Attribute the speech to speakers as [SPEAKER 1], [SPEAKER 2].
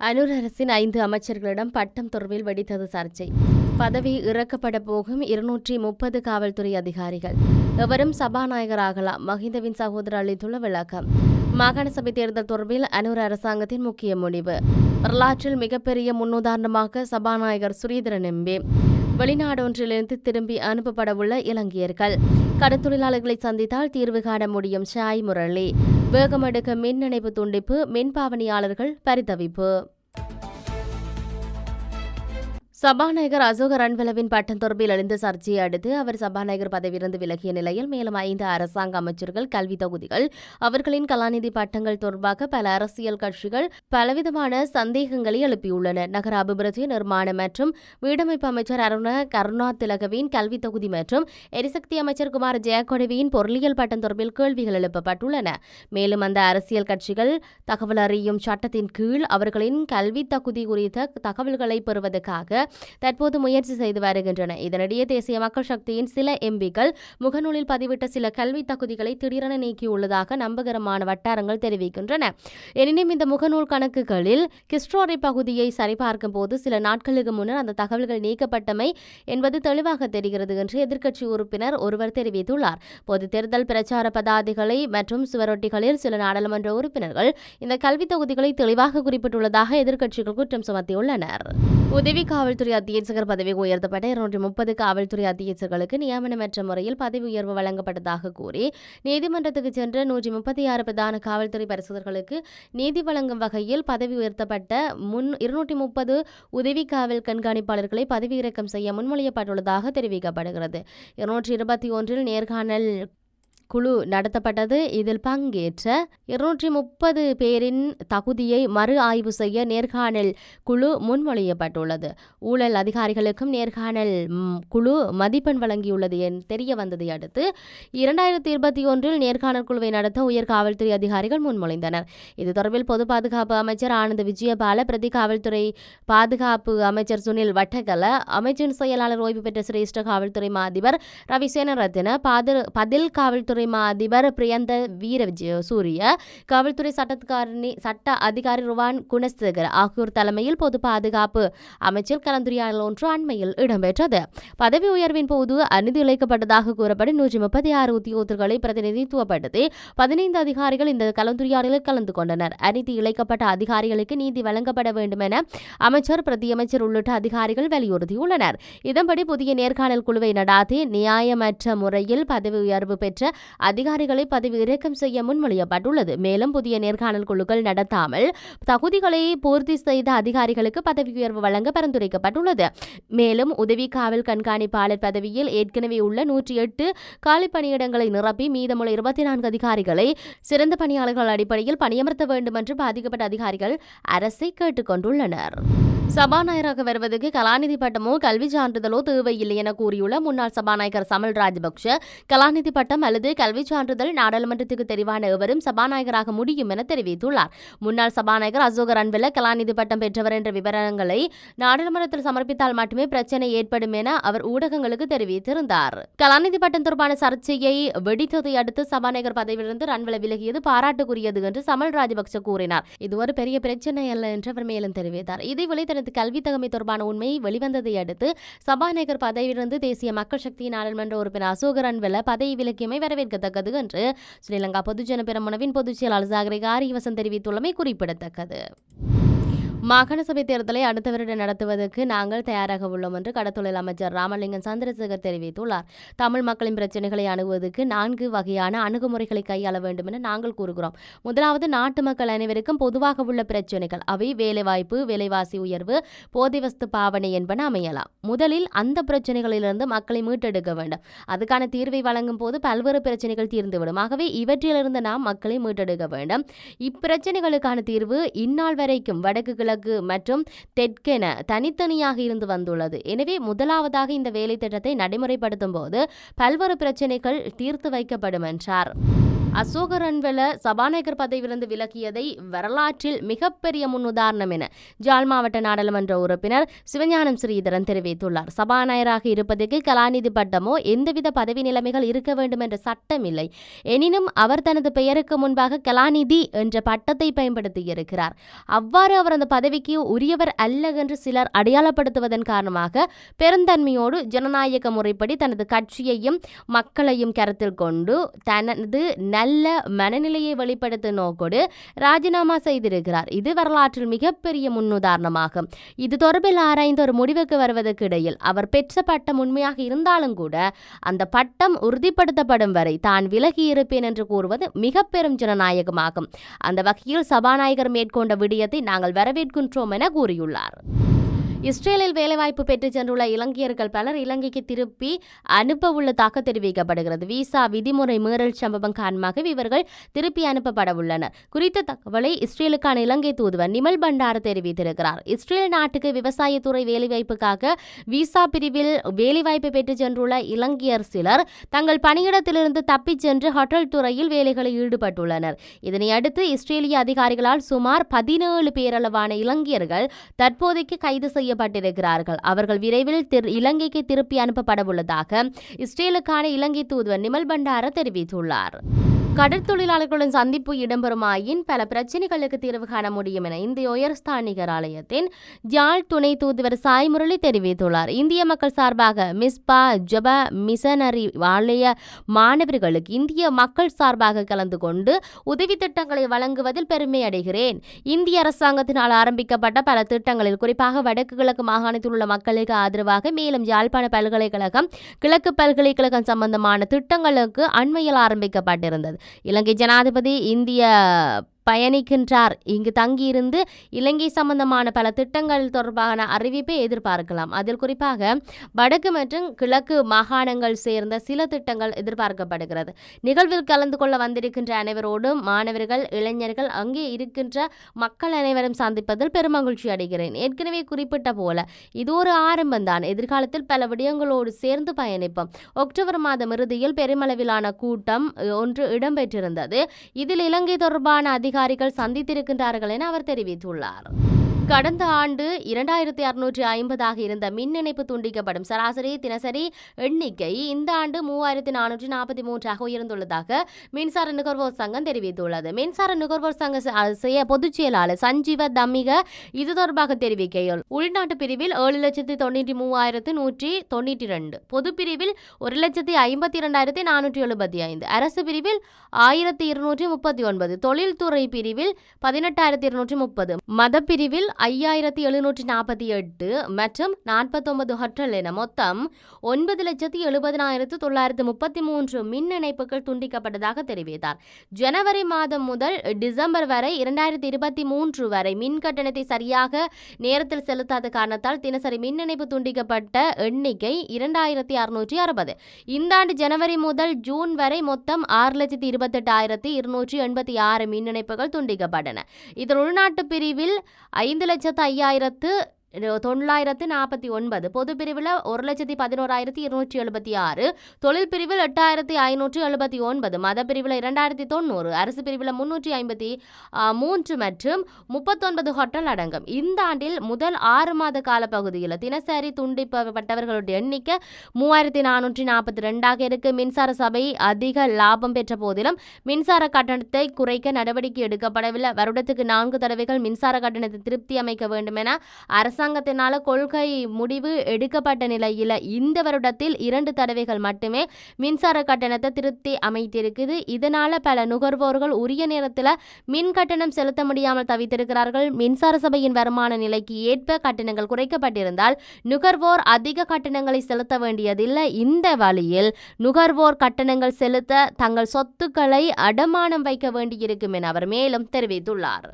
[SPEAKER 1] அனூர் அரசின் ஐந்து அமைச்சர்களிடம் பட்டம் தொடர்பில் வெடித்தது சர்ச்சை. பதவி இறக்கப்பட போகும் இருநூற்றி முப்பது காவல்துறை அதிகாரிகள். எவரும் சபாநாயகராகலாம். மஹிந்தவின் சகோதரர் அளித்துள்ள விளக்கம். மாகாண சபை தேர்தல் தொடர்பில் அனூர் அரசாங்கத்தின் முக்கிய முடிவு. வரலாற்றில் மிகப்பெரிய முன்னுதாரணமாக சபாநாயகர் சுரீதரன் எம்பி. வெளிநாடொன்றிலிருந்து திரும்பி அனுப்பப்படவுள்ள இலங்கையர்கள். கடத்தொழிலாளர்களை சந்தித்தால் தீர்வு காண முடியும். ஷாய் முரளி. வேகமடுக்க மின் இணைப்பு துண்டிப்பு மின்பாவனையாளர்கள் பரிதவிப்பு. சபாநாயகர் அசோக ரன்வலவின் பட்டம் தொடர்பில் எழுந்த சர்ச்சையை அடுத்து அவர் சபாநாயகர் பதவியிலிருந்து விலகிய நிலையில் மேலும் ஐந்து அரசாங்க அமைச்சர்கள் கல்வி தொகுதிகள் அவர்களின் கலாநிதி பட்டங்கள் தொடர்பாக பல அரசியல் கட்சிகள் பலவிதமான சந்தேகங்களை எழுப்பியுள்ளன. நகர அபிவிருத்தி நிர்மாணம் மற்றும் வீடமைப்பு அமைச்சர் அருண கருணா திலகவின் கல்வி தொகுதி மற்றும் எரிசக்தி அமைச்சர் குமார் ஜெயக்கொடவியின் பொருளியல் பட்டம் தொடர்பில் கேள்விகள் எழுப்பப்பட்டுள்ளன. மேலும் அந்த அரசியல் கட்சிகள் தகவல் அறியும் சட்டத்தின் கீழ் அவர்களின் கல்வி தகுதி குறித்த தகவல்களை பெறுவதற்காக தற்போது முயற்சி செய்து வருகின்றன. இதனிடையே தேசிய மக்கள் சக்தியின் சில எம்பிக்கள் முகநூலில் பதிவிட்ட சில கல்வி தகுதிகளை திடீரென நீக்கியுள்ளதாக நம்பகரமான வட்டாரங்கள் தெரிவிக்கின்றன. எனினும் இந்த முகநூல் கணக்குகளில் கிஸ்ட்ரோரை பகுதியை சரிபார்க்கும் போது சில நாட்களுக்கு முன்னர் அந்த தகவல்கள் நீக்கப்பட்டமை என்பது தெளிவாக தெரிகிறது என்று எதிர்க்கட்சி உறுப்பினர் ஒருவர் தெரிவித்துள்ளார். பொது தேர்தல் பிரச்சார பதாதிகளை மற்றும் சுவரொட்டிகளில் சில நாடாளுமன்ற உறுப்பினர்கள் இந்த கல்வி தொகுதிகளை தெளிவாக குறிப்பிட்டுள்ளதாக எதிர்க்கட்சிகள் குற்றம் சுமத்தியுள்ளனர். உதவி காவல்துறை அத்தியட்சகர் பதவி உயர்த்தப்பட்ட இருநூற்றி முப்பது காவல்துறை அத்தியட்சர்களுக்கு நியமனமற்ற முறையில் பதவி உயர்வு வழங்கப்பட்டதாக கூறி நீதிமன்றத்துக்கு சென்ற நூற்றி முப்பத்தி ஆறு பிரதான காவல்துறை பரிசுகளுக்கு நீதி வழங்கும் வகையில் பதவி உயர்த்தப்பட்ட முன் இருநூற்றி முப்பது உதவி காவல் கண்காணிப்பாளர்களை பதவி இறக்கம் செய்ய முன்மொழியப்பட்டுள்ளதாக தெரிவிக்கப்படுகிறது. இருநூற்றி இருபத்தி ஒன்றில் நேர்காணல் குழு நடத்தப்பட்டது. இதில் பங்கேற்ற இருநூற்றி முப்பது பேரின் தகுதியை மறு ஆய்வு செய்ய நேர்காணல் குழு முன்மொழியப்பட்டுள்ளது. ஊழல் அதிகாரிகளுக்கும் நேர்காணல் குழு மதிப்பெண் வழங்கியுள்ளது என் தெரிய வந்ததை அடுத்து இரண்டாயிரத்தி இருபத்தி ஒன்றில் நேர்காணல் குழுவை நடத்த உயர் காவல்துறை அதிகாரிகள் முன்மொழிந்தனர். இது தொடர்பில் பொது பாதுகாப்பு அமைச்சர் ஆனந்த் விஜயபால பிரதி காவல்துறை பாதுகாப்பு அமைச்சர் சுனில் வட்டகல அமைச்சின் செயலாளர் ஓய்வு பெற்ற சிரேஷ்ட காவல்துறை மாதிபர் அதிபர் ரவி பதில் காவல்துறை காவல்துறை மா அதிபர் பிரியந்த வீர விஜய சூரிய காவல்துறை சட்டத்துக்காரணி சட்ட அதிகாரி ருவான் குணசேகர் ஆகியோர் தலைமையில் பொது பாதுகாப்பு அமைச்சர் கலந்துரையாடல் ஒன்று அண்மையில் இடம்பெற்றது. பதவி உயர்வின் போது அநீதி இழைக்கப்பட்டதாக கூறப்படும் நூற்றி முப்பத்தி ஆறு உத்தியோகர்களை பிரதிநிதித்துவப்படுத்தி பதினைந்து அதிகாரிகள் இந்த கலந்துரையாடலில் கலந்து கொண்டனர். அநீதி இழைக்கப்பட்ட அதிகாரிகளுக்கு நீதி வழங்கப்பட வேண்டும் என அமைச்சர் பிரதியமைச்சர் உள்ளிட்ட அதிகாரிகள் வலியுறுத்தியுள்ளனர். இதன்படி புதிய நேர்காணல் குழுவை நடாத்தி நியாயமற்ற முறையில் பதவி உயர்வு பெற்ற அதிகாரிகளை பதவி இறக்கம் செய்ய முன்மொழியப்பட்டுள்ளது. மேலும் புதிய நேர்காணல் குழுக்கள் நடத்தாமல் தகுதிகளை பூர்த்தி செய்த அதிகாரிகளுக்கு பதவி உயர்வு வழங்க பரிந்துரைக்கப்பட்டுள்ளது. மேலும் உதவி காவல் கண்காணிப்பாளர் பதவியில் ஏற்கனவே உள்ள நூற்றி எட்டு காலி பணியிடங்களை நிரப்பி மீதமுள்ள இருபத்தி நான்கு அதிகாரிகளை சிறந்த பணியாளர்கள் அடிப்படையில் பணியமர்த்த வேண்டும் என்று பாதிக்கப்பட்ட அதிகாரிகள் அரசை கேட்டுக்கொண்டுள்ளனர். சபாநாயகராக வருவதற்கு கலாநிதி பட்டமோ கல்வி சான்றிதழோ தேவையில்லை என கூறியுள்ள முன்னாள் சபாநாயகர் சமல் ராஜபக்ஷ கலாநிதி பட்டம் அல்லது கல்வி சான்றிதழ் நாடாளுமன்றத்துக்கு தெரிவான எவரும் சபாநாயகராக முடியும் என தெரிவித்துள்ளார். முன்னாள் சபாநாயகர் அசோக ரன்வில கலாநிதி பட்டம் பெற்றவர் என்ற விவரங்களை நாடாளுமன்றத்தில் சமர்ப்பித்தால் மட்டுமே பிரச்சனை ஏற்படும் என அவர் ஊடகங்களுக்கு தெரிவித்திருந்தார். கலாநிதி பட்டம் தொடர்பான சர்ச்சையை வெடித்ததை அடுத்து சபாநாயகர் பதவியிலிருந்து ரன்வல விலகியது பாராட்டுக்குரியது என்று சமல் ராஜபக்ஷ கூறினார். இது ஒரு பெரிய பிரச்சனை அல்ல என்று அவர் மேலும் தெரிவித்தார். இதேவேளை தனது கல்வி தகமை தொடர்பான உண்மை வெளிவந்ததை அடுத்து சபாநாயகர் பதவியிலிருந்து தேசிய மக்கள் சக்தி நாடாளுமன்ற உறுப்பினர் அசோக ரன்வெல பதவி விலக்கியமை வரவேற்கத்தக்கது என்று ஸ்ரீலங்கா பொதுஜன பெருமனவின் பொதுச் செயலாளர் சாகரிக ஆரியவசன் தெரிவித்துள்ளமை குறிப்பிடத்தக்கது. மாகாண சபை தேர்தலை அடுத்த வருடம் நடத்துவதற்கு நாங்கள் தயாராக உள்ளோம் என்று கடத்தொழில் அமைச்சர் ராமலிங்கம் சந்திரசேகர் தெரிவித்துள்ளார். தமிழ் மக்களின் பிரச்சனைகளை அணுகுவதற்கு நான்கு வகையான அணுகுமுறைகளை கையாள வேண்டும் என நாங்கள் கூறுகிறோம். முதலாவது நாட்டு மக்கள் அனைவருக்கும் பொதுவாக உள்ள பிரச்சனைகள். அவை வேலைவாய்ப்பு விலைவாசி உயர்வு போதைவஸ்து பாவனை என்பன அமையலாம். முதலில் அந்த பிரச்சனைகளிலிருந்து மக்களை மீட்டெடுக்க வேண்டும். அதுக்கான தீர்வை வழங்கும் போது பல்வேறு பிரச்சனைகள் தீர்ந்துவிடும். ஆகவே இவற்றிலிருந்து நாம் மக்களை மீட்டெடுக்க வேண்டும். இப்பிரச்சனைகளுக்கான தீர்வு இந்நாள் வரைக்கும் வடக்கு கிழக்கு மற்றும் தெற்கென தனித்தனியாக இருந்து வந்துள்ளது. எனவே முதலாவதாக இந்த வேலை திட்டத்தை நடைமுறைப்படுத்தும் போது பல்வேறு பிரச்சனைகள் தீர்த்து வைக்கப்படும் என்றார். அசோக ரன்வெல சபாநாயகர் பதவியிலிருந்து விலகியதை வரலாற்றில் மிகப்பெரிய முன்னுதாரணம் என ஜாழ் மாவட்ட நாடாளுமன்ற உறுப்பினர் சிவஞானம் ஸ்ரீதரன் தெரிவித்துள்ளார். சபாநாயகராக இருப்பதற்கு கலாநிதி பட்டமோ எந்தவித பதவி நிலைமைகள் இருக்க வேண்டும் என்ற சட்டம் இல்லை. எனினும் அவர் தனது பெயருக்கு முன்பாக கலாநிதி என்ற பட்டத்தை பயன்படுத்தியிருக்கிறார் அவ்வாறு அவர் அந்த பதவிக்கு உரியவர் அல்ல என்று சிலர் அடையாளப்படுத்துவதன் காரணமாக பெருந்தன்மையோடு ஜனநாயக முறைப்படி தனது கட்சியையும் மக்களையும் கருத்தில் கொண்டு தனது நல்ல மனநிலையை வெளிப்படுத்தும் நோக்கோடு ராஜினாமா செய்திருக்கிறார். இது வரலாற்றில் மிகப்பெரிய முன்னுதாரணமாகும். இது தொடர்பில் ஆராய்ந்து ஒரு முடிவுக்கு வருவதற்கு இடையில் அவர் பெற்ற பட்டம் உண்மையாக இருந்தாலும் கூட அந்த பட்டம் உறுதிப்படுத்தப்படும் வரை தான் விலகி இருப்பேன் என்று கூறுவது மிக பெரும் ஜனநாயகமாகும். அந்த வகையில் சபாநாயகர் மேற்கொண்ட விடயத்தை நாங்கள் வரவேற்கின்றோம் என கூறியுள்ளார். இஸ்ரேலில் வேலைவாய்ப்பு பெற்று சென்றுள்ள இலங்கையர்கள் பலர் இலங்கைக்கு திருப்பி அனுப்ப உள்ளதாக தெரிவிக்கப்படுகிறது. விசா விதிமுறை மீறல் சம்பவம் காரணமாக இவர்கள் திருப்பி அனுப்பப்பட உள்ளனர். குறித்த தகவலை இஸ்ரேலுக்கான இலங்கை தூதுவர் நிமல் பண்டார தெரிவித்திருக்கிறார். இஸ்ரேல் நாட்டுக்கு விவசாயத்துறை வேலைவாய்ப்புக்காக விசா பிரிவில் வேலைவாய்ப்பு பெற்று சென்றுள்ள இலங்கையர் சிலர் தங்கள் பணியிடத்திலிருந்து தப்பிச் சென்று ஹோட்டல் துறையில் வேலைகளில் ஈடுபட்டுள்ளனர். இதனையடுத்து இஸ்ரேலிய அதிகாரிகளால் சுமார் பதினேழு பேரளவான இலங்கையர்கள் தற்போதைக்கு கைது செய்ய செய்யப்பட்டிருக்கிறார்கள். அவர்கள் விரைவில் இலங்கைக்கு திருப்பி அனுப்பப்பட உள்ளதாக இஸ்ரேலுக்கான இலங்கை தூதுவர் நிமல் பண்டார தெரிவித்துள்ளார். கடற்தொழிலாளர்களுடன் சந்திப்பு இடம்பெறுமாயின் பல பிரச்சினைகளுக்கு தீர்வு காண முடியும் என இந்திய உயர்ஸ்தானிகர் ஆலயத்தின் ஜாழ் துணை தூதுவர் சாய் முரளி தெரிவித்துள்ளார். இந்திய மக்கள் சார்பாக மிஸ்பா ஜப மிஷனரி ஆலய மாணவர்களுக்கு இந்திய மக்கள் சார்பாக கலந்து கொண்டு உதவி திட்டங்களை வழங்குவதில் பெருமை அடைகிறேன். இந்திய அரசாங்கத்தினால் ஆரம்பிக்கப்பட்ட பல திட்டங்களில் குறிப்பாக வடக்கு கிழக்கு மாகாணத்தில் உள்ள மக்களுக்கு ஆதரவாக மேலும் யாழ்ப்பாண பல்கலைக்கழகம் கிழக்கு பல்கலைக்கழகம் சம்பந்தமான திட்டங்களுக்கு அண்மையில் ஆரம்பிக்கப்பட்டிருந்தது. இலங்கை ஜனாதிபதி இந்திய பயணிக்கின்றார். இங்கு தங்கியிருந்து இலங்கை சம்பந்தமான பல திட்டங்கள் தொடர்பான அறிவிப்பை எதிர்பார்க்கலாம். அதில் குறிப்பாக வடக்கு மற்றும் கிழக்கு மாகாணங்கள் சேர்ந்த சில திட்டங்கள் எதிர்பார்க்கப்படுகிறது. நிகழ்வில் கலந்து கொள்ள வந்திருக்கின்ற அனைவரோடும் மாணவர்கள் இளைஞர்கள் அங்கே இருக்கின்ற மக்கள் அனைவரும் சந்திப்பதில் பெருமகிழ்ச்சி அடைகிறேன். ஏற்கனவே குறிப்பிட்ட போல இது ஒரு ஆரம்பம் தான் எதிர்காலத்தில் பல விடயங்களோடு சேர்ந்து பயணிப்போம். அக்டோபர் மாதம் இறுதியில் பெருமளவிலான கூட்டம் ஒன்று இடம்பெற்றிருந்தது. இதில் இலங்கை தொடர்பான அதிக அதிகாரிகள் சந்தித்திருக்கின்றார்கள் என அவர் தெரிவித்துள்ளார். கடந்த ஆண்டு இரண்டாயிரத்தி அறுநூற்றி ஐம்பதாக இருந்த மின் இணைப்பு துண்டிக்கப்படும். சராசரி தினசரி எண்ணிக்கை இந்த ஆண்டு மூவாயிரத்தி நானூற்றி நாற்பத்தி மூன்றாக உயர்ந்துள்ளதாக மின்சார நுகர்வோர் சங்கம் தெரிவித்துள்ளது. மின்சார நுகர்வோர் சங்க செய்ய பொதுச் செயலாளர் சஞ்சீவ தம்மிக இது தொடர்பாக தெரிவிக்கையில் உள்நாட்டு பிரிவில் ஏழு லட்சத்தி தொண்ணூற்றி மூவாயிரத்து நூற்றி தொண்ணூற்றி ரெண்டு பொது பிரிவில் ஒரு லட்சத்தி ஐம்பத்தி இரண்டாயிரத்தி நானூற்றி எழுபத்தி ஐந்து அரசு பிரிவில் ஆயிரத்தி இருநூற்றி முப்பத்தி ஒன்பது தொழில்துறை பிரிவில் பதினெட்டாயிரத்தி இருநூற்றி முப்பது மத பிரிவில் ஐயாயிரத்தி எழுநூற்றி நாற்பத்தி எட்டு மற்றும் நாற்பத்தொன்பது ஹொட்டல் என மொத்தம் ஒன்பது லட்சத்தி எழுபதினாயிரத்து தொள்ளாயிரத்து முப்பத்தி மூன்று மின் இணைப்புகள் துண்டிக்கப்பட்டதாக தெரிவித்தார். ஜனவரி மாதம் முதல் டிசம்பர் வரை இரண்டாயிரத்தி இருபத்தி மூன்று வரை மின் கட்டணத்தை சரியாக நேரத்தில் செலுத்தாத காரணத்தால் தினசரி மின் இணைப்பு துண்டிக்கப்பட்ட எண்ணிக்கை இரண்டாயிரத்தி அறுநூற்றி அறுபது. இந்த ஆண்டு ஜனவரி முதல் ஜூன் வரை மொத்தம் ஆறு லட்சத்தி இருபத்தெட்டாயிரத்தி இருநூற்றி எண்பத்தி ஆறு மின் இணைப்புகள் துண்டிக்கப்பட்டன. இதில் உள்நாட்டு பிரிவில் ஐந்து லட்சத்து ஐயாயிரத்து தொள்ளாயிரத்து நாற்பத்தி ஒன்பது. பொது பிரிவில் ஒரு லட்சத்தி பதினோராயிரத்தி இருநூற்றி எழுபத்தி ஆறு. தொழில் பிரிவில் எட்டாயிரத்தி ஐநூற்றி எழுபத்தி ஒன்பது. மத பிரிவில் இரண்டாயிரத்தி தொண்ணூறு. அரசு பிரிவில் முன்னூற்றி ஐம்பத்தி மூன்று மற்றும் முப்பத்தொன்பது ஹோட்டல் அடங்கும். இந்த ஆண்டில் முதல் ஆறு மாத கால பகுதியில் தினசரி துண்டிப்பட்டவர்களுடைய எண்ணிக்கை மூவாயிரத்தி நானூற்றி நாற்பத்தி ரெண்டாக இருக்கு. மின்சார சபை அதிக லாபம் பெற்ற போதிலும் மின்சார கட்டணத்தை குறைக்க நடவடிக்கை எடுக்கப்படவில்லை. வருடத்துக்கு நான்கு தடவைகள் மின்சார கட்டணத்தை திருப்தி அமைக்க வேண்டும் என அரசாங்க அரசாங்கத்தினால கொள்கை முடிவு எடுக்கப்பட்ட நிலையில் இந்த வருடத்தில் இரண்டு தடவைகள் மட்டுமே மின்சார கட்டணத்தை திருப்தி அமைத்திருக்குது. இதனால பல நுகர்வோர்கள் உரிய நேரத்தில் மின் கட்டணம் செலுத்த முடியாமல் தவித்திருக்கிறார்கள். மின்சார சபையின் வருமான நிலைக்கு ஏற்ப கட்டணங்கள் குறைக்கப்பட்டிருந்தால் நுகர்வோர் அதிக கட்டணங்களை செலுத்த வேண்டியதில்லை. இந்த வழியில் நுகர்வோர் கட்டணங்கள் செலுத்த தங்கள் சொத்துக்களை அடமானம் வைக்க வேண்டியிருக்கும் என அவர் மேலும் தெரிவித்துள்ளார்.